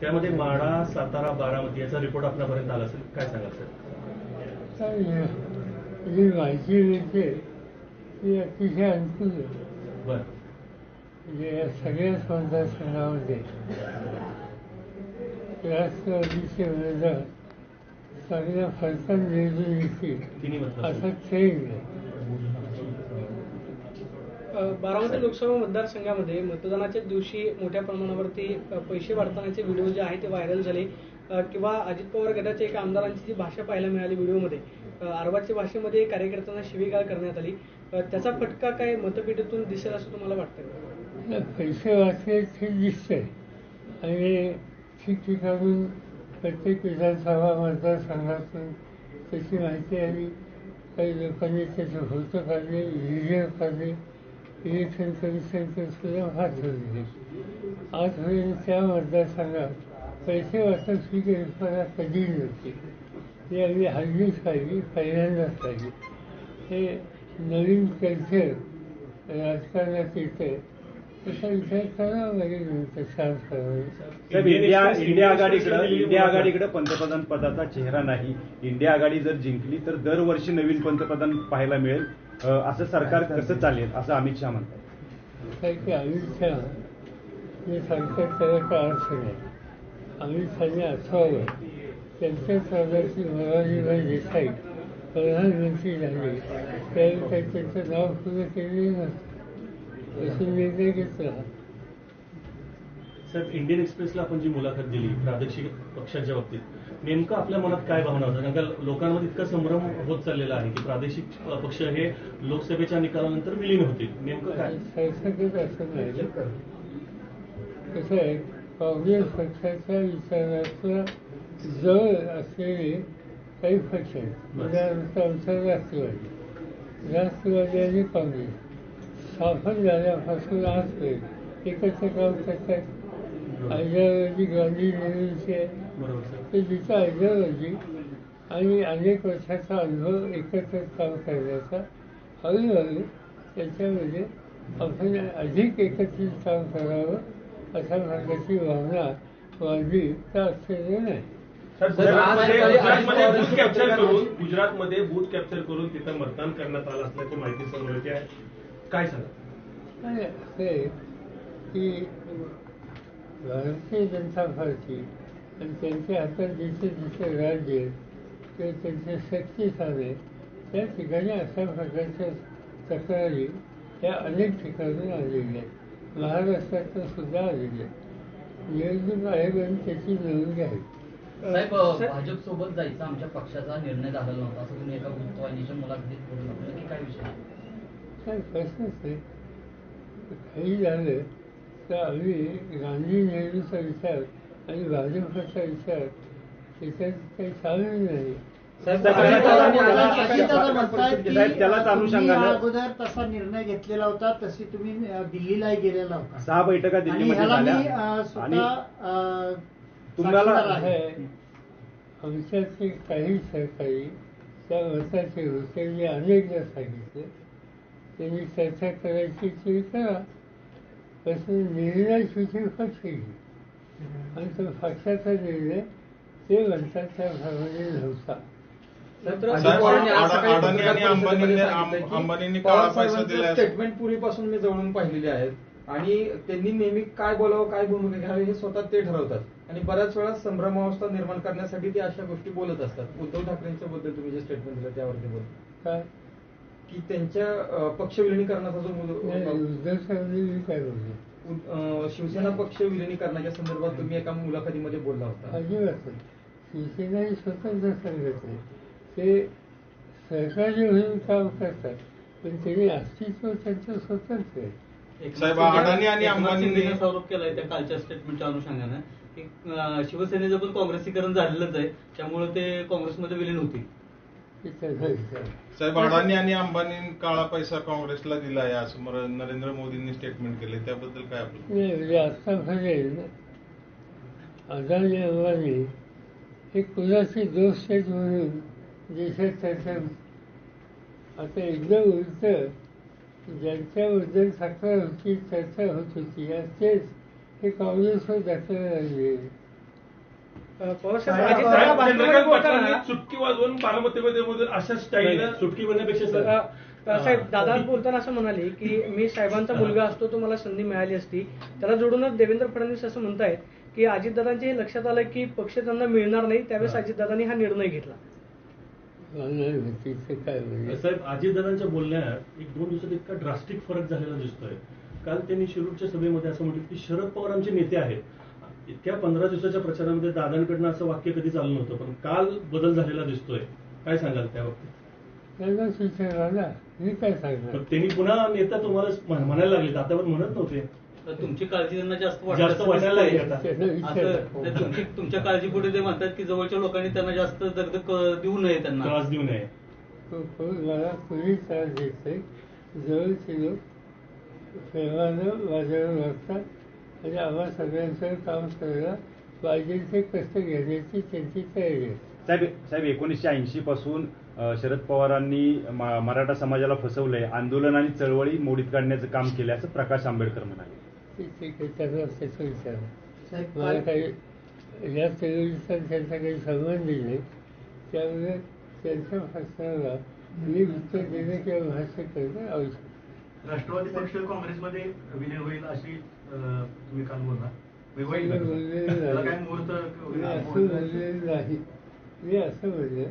त्यामध्ये माडा सातारा बारामती याचा रिपोर्ट आपल्यापर्यंत आला असेल. काय सांगाल सर जी माहिती मिळते. ती अतिशय अनुकूल. बर. म्हणजे या सगळ्याच मतदारसंघामध्ये राष्ट्रवादीचे चांगल्या निवडून येतील तिन्ही मतदार असं ट्रेंड आहे. बारामती लोकसभा मतदारसंघामध्ये मतदानाच्या दिवशी मोठ्या प्रमाणावरती पैसे वाढतानाचे व्हिडिओ जे आहे ते व्हायरल झाले. किंवा अजित पवार गटाच्या एका आमदारांची जी भाषा पाहायला मिळाली व्हिडिओमध्ये अरबाच्या आरवाच्या भाषेमध्ये कार्यकर्त्यांना शिवीगाळ करण्यात आली. त्याचा फटका काय मतपेटीतून दिसेल असं तुम्हाला वाटतं पैसे वाचले ते दिसतंय. आणि ठिकठिकाणून प्रत्येक विधानसभा मतदारसंघातून त्याची माहिती आली. काही लोकांनी त्याचे होतं काढले व्हिडिओ काढले. इलेक्शन कमिशनचे सुद्धा हात धरले आजपर्यंत त्या मतदारसंघात पैसे वाटप ही कल्पना कधी नव्हती ती आम्ही हल्लीच पाहिली पहिल्यांदाच पाहिली. हे नवीन कल्चर राजकारणात येते तसा विचार करावा लागेल इंडिया इंडिया आघाडीकडे इंडिया आघाडीकडे पंतप्रधान पदाचा चेहरा नाही. इंडिया आघाडी जर जिंकली तर दरवर्षी नवीन पंतप्रधान पाहायला मिळेल. असं सरकार कसं चालेल असं अमित शहा म्हणतात. काय की अमित शहा हे सरकार त्याला अर्थ नाही अमित शहाने असावं त्यांच्या सरकारची मोरारजीभाई देसाई प्रधानमंत्री झाले. त्यावेळी काही त्यांचं नाव सुद्धा केलेलं नसतं असे निर्णय घेतला. साहेब इंडियन एक्सप्रेसला आपण जी मुलाखत दिली प्रादेशिक पक्षांच्या बाबतीत नेमकं आपल्या मनात काय भावना होतं कारण का लोकांमध्ये इतका संभ्रम होत चाललेला आहे की प्रादेशिक पक्ष हे लोकसभेच्या निकालानंतर विलीन होतील. नेमकं काय? कसं आहे. काँग्रेस पक्षाच्या विचाराचं जवळ असलेले काही पक्ष आहेत उदाहरणार्थ आमचा राष्ट्रवादी. राष्ट्रवादी आणि काँग्रेस. स्थापन झाल्यापासून आजपर्यंत एकत्र काम करतात ऐदराबादी गांधी आहे ते आणि अनेक वर्षाचा अनुभव एकत्र काम करण्याचा. हळूहळू त्याच्यामध्ये आपण अधिक एकत्रित काम करावं अशा प्रकारची भावना वाढली तर आश्चर्य नाही. गुजरातमध्ये बूथ कॅप्चर करून गुजरातमध्ये बूथ कॅप्चर करून तिथं मतदान करण्यात आलं असल्याची माहिती समोर येते आहे. काय सांगा आणि असं आहे की भारतीय जनता पार्टी आणि त्यांच्या हातात जिथे जिथे राज्य ते त्यांचे शक्तिस्थाने त्या ठिकाणी अशा प्रकारच्या तक्रारी त्या अनेक ठिकाणून आलेल्या आहेत. महाराष्ट्रातून सुद्धा आलेल्या आहेत. निवडणूक आयोगाने त्याची नोंद घ्यावी. साहेब भाजप सोबत जायचा आमच्या पक्षाचा निर्णय झालेला नव्हता. असं तुम्ही एका वृत्तवाहिनीच्या मुलाखतीत काय विषय काय प्रश्नच नाही. काही झालं तर आम्ही गांधी नेहरूचा विचार आणि भाजपचा विचार त्याच्यात काही सामील नाही. त्यालाच अनुषंगानं अगोदर तसा निर्णय घेतलेला होता तशी तुम्ही दिल्लीला गेलेला होता. सहा बैठका दिल्लीमध्ये मी झाल्या तुम्हाला- आमच्यातले काही सहकारी त्या मताचे होते मी अनेकदा सांगितले त्यांनी चर्चा करायची ती करा पण निर्णय पक्ष घेईल आणि तो पक्षाचा निर्णय ते म्हणतात नव्हता. पैसा साहेबांचं दिलाय. स्टेटमेंट पूर्वीपासून मी जवळून पाहिलेले आहेत. आणि त्यांनी नेहमी काय बोलावं काय भूमिका घ्यावी हे स्वतः ते ठरवतात. आणि बऱ्याच वेळा संभ्रमावस्था निर्माण करण्यासाठी ते अशा गोष्टी बोलत असतात. उद्धव ठाकरेंच्या बद्दल तुम्ही जे स्टेटमेंट दिलं त्यावरती बोल. काय? की त्यांच्या पक्ष विलिनीकरणाचा जो शिवसेना पक्ष विलिनीकरणाच्या संदर्भात तुम्ही एका मुलाखतीमध्ये बोलला होता. अजिबात शिवसेना ही स्वतंत्र संघटना आहे. ते सहकारी म्हणून काम करतात पण त्यांनी अस्तित्व त्यांचं स्वतंत्र आहे. साहेब, अडाणी आणि अंबानींनी- आरोप केलाय त्या कालच्या स्टेटमेंटच्या अनुषंगानं की शिवसेनेचं पण काँग्रेसीकरण झालेलंच आहे त्यामुळे ते काँग्रेसमध्ये विलीन होतील. साहेब अडाणी आणि अंबानी काळा पैसा काँग्रेसला दिला आहे असं नरेंद्र मोदींनी स्टेटमेंट केले. त्याबद्दल काय आपलं? नाही म्हणजे अदानी अंबानी हे कुणाचे दोष आहेत म्हणून देशात चर्चा आता एकदम उलट ज्यांच्याबद्दल तक्रार होती चर्चा होत होती आज तेच हे काँग्रेसवर दाखवायला लागले. चंद्रकांत बोलताना पाटलांनी चुटकी वाजवून बारामतीमध्ये मधून अशा स्टाईलनं नाही, सुटकी बनण्यापेक्षा अ, सर अ, साहेब दादा बोलताना असं म्हणाले की मी साहेबांचा मुलगा असतो तो मला संधी मिळाली असती. त्याला जोडूनच देवेंद्र फडणवीस असं म्हणतायत की अजितदादांच्या हे लक्षात आलं की पक्ष त्यांना मिळणार नाही त्यावेळेस अजितदादांनी हा निर्णय घेतला. साहेब अजितदादांच्या बोलण्यात एक दोन दिवसात इतका ड्रास्टिक फरक झालेला दिसतोय. काल त्यांनी शिरूरच्या सभेमध्ये असं म्हटलं की शरद पवार आमचे नेते आहेत. इतक्या पंधरा दिवसाच्या प्रचारामध्ये दादांकडनं असं वाक्य कधी चालू नव्हतं पण काल बदल झालेला दिसतोय. काय सांगाल त्या बाबतीत? मी काय त्यांनी पुन्हा नेता तुम्हाला म्हण- म्हणायला लागले. आता पण म्हणत नव्हते. तर तुमची काळजी त्यांना जास्त वाटत जास्त वाटायला लागली त्यांना विचारलं असं ते तुमची तुमच्या काळजीपुढे ते म्हणतात की जवळच्या लोकांनी त्यांना जास्त दगदग क- देऊ नये त्यांना. त्रास देऊ नये. तो कोण मला कुणी त्रास देत नाही जवळचे लोक प्रेमानं माझ्यावर वागतात. आणि आम्हा सगळ्यांचं काम करायला पाहिजे ते कष्ट घेण्याची त्यांची तयारी आहे. साहेब साहेब एकोणीसशे ऐंशी पासून शरद पवारांनी म- मराठा समाजाला फसवलंय आंदोलन आणि चळवळी मोडीत काढण्याचं काम केलं असं प्रकाश आंबेडकर म्हणाले. ठीक आहे त्याचं विचार मला काही या चळवळीचा त्यांचा काही संबंध नाही त्यामुळे त्यांच्या भाषणाला मी उत्तर देणं किंवा भाष्य करणं आवश्यक आहे. राष्ट्रवादी पक्ष काँग्रेसमध्ये विलीन होईल अशी तुम्ही काल बोलला. मी होईल. काय मुहूर्त असं बोललेलं नाही. मी असं म्हणलं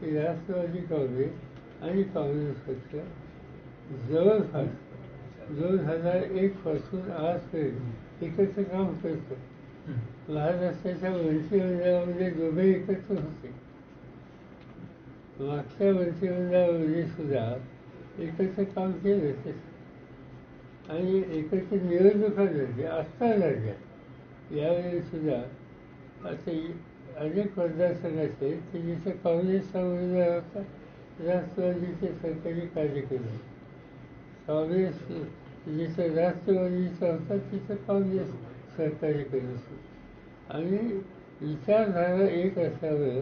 की राष्ट्रवादी काँग्रेस आणि काँग्रेस पक्ष जवळपास दोन हजार एक पासून आजपर्यंत एकत्र काम करतो महाराष्ट्राच्या मंत्रिमंडळामध्ये दोघे एकत्र होते. मागच्या मंत्रिमंडळामध्ये सुद्धा एकत्र काम केलं आणि एकत्र निवडणुका लढल्या आत्ता लढल्या यावेळी सुद्धा आता इ- अनेक मतदारसंघाचे की जिथे काँग्रेसचा उमेदवार होता राष्ट्रवादीचे सरकारी कार्यकर्ते. काँग्रेस जिथं राष्ट्रवादीचा होता तिथं काँग्रेस सरकारी करत आणि विचारधारा एक असावं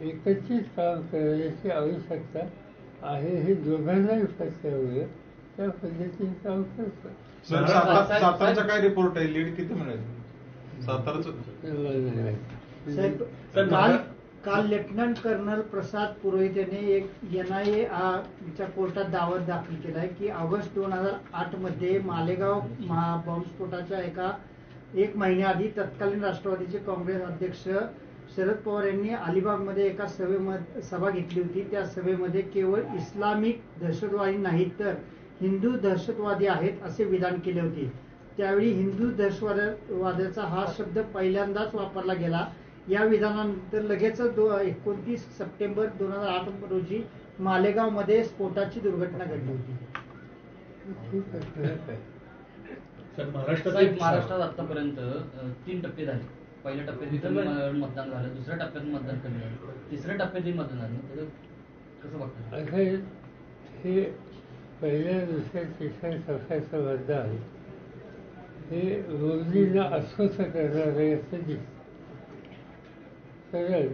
एकत्रित काम करण्याची आवश्यकता आहे हे दोघांनाही फसल्यामुळं त्या पद्धतीने काम सर सातारचा काय रिपोर्ट आहे? लीड किती मिळायचं साताराचं. ते मला नाही माहिती. साहेब साहेब, काल काल लेफ्टनंट कर्नल प्रसाद पुरोहित यांनी एक एन आय च्या कोर्टात दावा दाखल केलाय की ऑगस्ट दोन हजार आठमध्ये मालेगाव महा बॉम्बस्फोटाच्या एका एक महिन्याआधी तत्कालीन राष्ट्रवादीचे काँग्रेस अध्यक्ष शरद पवार यांनी अलिबागमध्ये एका सभेमध्ये सभा घेतली होती. त्या सभेमध्ये केवळ इस्लामिक दहशतवादी नाहीत तर हिंदू दहशतवादी आहेत असे विधान केले होते. त्यावेळी हिंदू दहशतवादाचा हा शब्द पहिल्यांदाच वापरला गेला. या विधानानंतर लगेचच दो एकोणतीस सप्टेंबर दोन हजार आठ रोजी मालेगावमध्ये स्फोटाची दुर्घटना घडली होती. महाराष्ट्रात आतापर्यंत तीन टप्पे झाले. पहिल्या टप्प्यात मतदान झालं दुसऱ्या टप्प्यात मतदान कमी झालं. तिसऱ्या टप्प्यातही मतदान झालं. कसं बघता आता हे- हे पहिल्या दुसऱ्या तिसऱ्या टप्प्याचं आहे हे मोदींना अस्वस्थ करणार असं दिसतं. कारण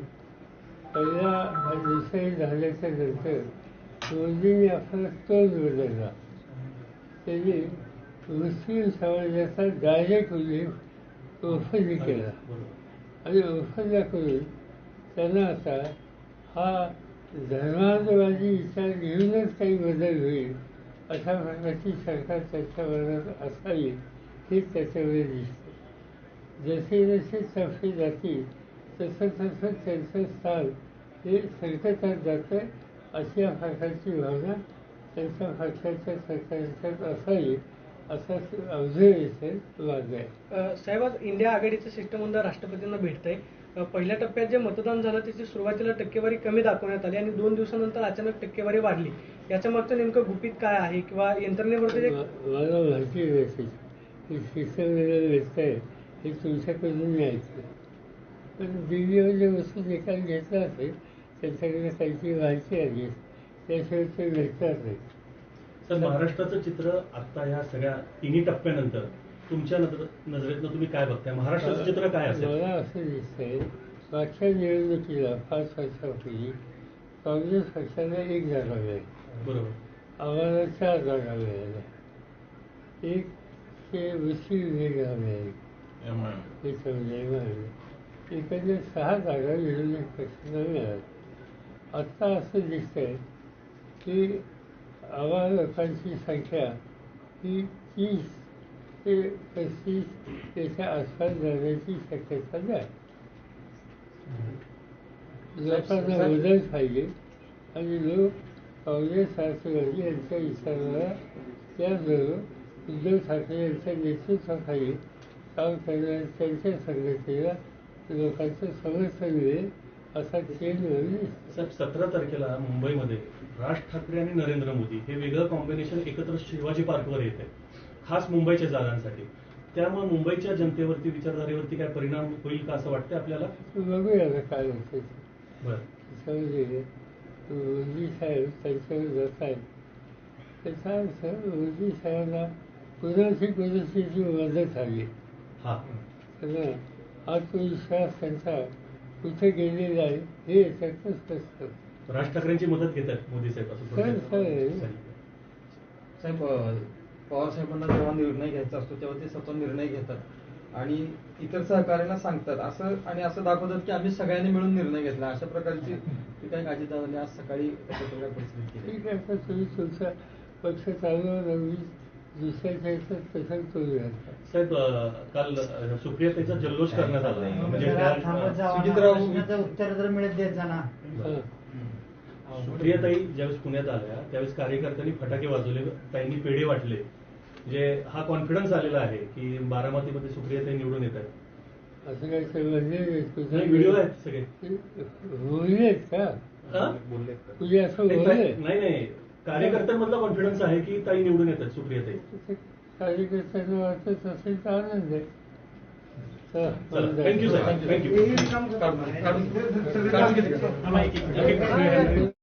पहिला आणि झाल्याच्यानंतर मोदींनी आपला तोल बदलला त्यांनी मुस्लिम समाजाचा डायरेक्ट उल्लेख ओफनी केला. आणि ओफना करून त्यांना आता हा धर्मांतवादी विचार घेऊनच काही बदल होईल. अशा रंगाची सरकार त्याच्या असावी हे त्याच्यामध्ये दिसते जसे जसे टप्पे जातील तसं तसं त्यांचं स्थान हे संकटात जातं अशा प्रकारची भावना त्यांच्या पक्षाच्या सरकारच्यात असावी असा ऑब्झर्वेशन माझं आहे साहेब आज इंडिया आघाडीचं शिष्टमंडळ राष्ट्रपतींना भेटतंय. आहे पहिल्या टप्प्यात जे मतदान झालं त्याची सुरुवातीला टक्केवारी कमी दाखवण्यात आली आणि दोन दिवसानंतर अचानक टक्केवारी वाढली. याच्या मागचं नेमकं गुपित काय आहे किंवा यंत्रणेवरती जे मला माहिती नसेल की शिक्षण व्यस्त आहे हे तुमच्याकडून मी ऐकलं पण दिल्लीमध्ये बसून निकाल घेतला असेल त्यांच्याकडे काहीची माहिती आली त्याशिवाय ते भेटणार नाही. सर महाराष्ट्राचं चित्र आता ह्या सगळ्या तिन्ही टप्प्यानंतर तुमच्या नजर नजरेतनं तुम्ही काय बघताय? महाराष्ट्राचं चित्र काय असेल? मला असं दिसतंय मागच्या निवडणुकीला पाच वर्षापूर्वी काँग्रेस पक्षाला एक जागा मिळाली. बरोबर. आम्हाला चार जागा मिळाल्या एक ते लीग आहे त्याच्यामध्ये मिळाले एकंदर सहा जागा विरोधी पक्षांना मिळाल्या आत्ता असं दिसतंय की आम्हा लोकांची संख्या ही तीस ते पस्तीस याच्या आसपास जाण्याची शक्यता नाही. लोकांना बदल पाहिजे आणि लोक काँग्रेस राष्ट्रवादी यांच्या विचाराला त्याचबरोबर उद्धव ठाकरे यांच्या नेतृत्वाखाली काम करणाऱ्या त्यांच्या संघटनेला लोकांचं समर्थन मिळेल असा सतरा तारखेला मुंबईमध्ये राज ठाकरे आणि नरेंद्र मोदी हे वेगळं कॉम्बिनेशन एकत्र शिवाजी पार्कवर येत. आहे खास मुंबईच्या जागांसाठी. त्यामुळे मुंबईच्या जनतेवरती विचारधारेवरती काय परिणाम होईल का असं वाटतं आपल्याला? बघूया काय होतं. बरं. त्याच्यामध्ये मोदी साहेब त्यांच्यावर जात आहेत त्याचा अर्थ मोदी साहेबांना कुणाची कुणाची मदत हवी हा त्यांना आत्मविश्वास त्यांचा कुठे गेलेला आहे हे स्पष्ट. राज ठाकरेंची मदत घेत आहेत मोदी साहेब असं. साहेब अ, पवार साहेबांना जेव्हा निर्णय घ्यायचा असतो तेव्हा ते स्वतः निर्णय घेतात आणि इतर सहकार्यांना सांगतात. असं आणि असं दाखवतात की आम्ही सगळ्यांनी मिळून निर्णय घेतला. अशा प्रकारची ती काही अजितदादांनी आज सकाळी केली. तुम्ही तुमचा पक्ष दुसऱ्याच्या याच्यात शकता साहेब काल अं, सुप्रियाताईचा जल्लोष करण्यात आला. म्हणजे जरा उत्तर तर मिळत देत जा ना. हां. सुप्रियाताई ज्यावेळेस पुण्यात आल्या त्यावेळेस कार्यकर्त्यांनी फटाके वाजवले ताईंनी पेढे वाटले. म्हणजे हा कॉन्फिडन्स आलेला आहे की बारामतीमध्ये सुप्रियाताई निवडून येत आहेत. असं काही नाही व्हिडिओ आहेत सगळे. बोललेत का? हा? तुझे असं नाही बोलले नाही नाही. कार्यकर्त्यांमधला कॉन्फिडन्स आहे की ताई निवडून येतात सुप्रियाताई. कार्यकर्त्यांना वाटत असेल तर आनंद आहे. थँक्यू साहेब थँक्यू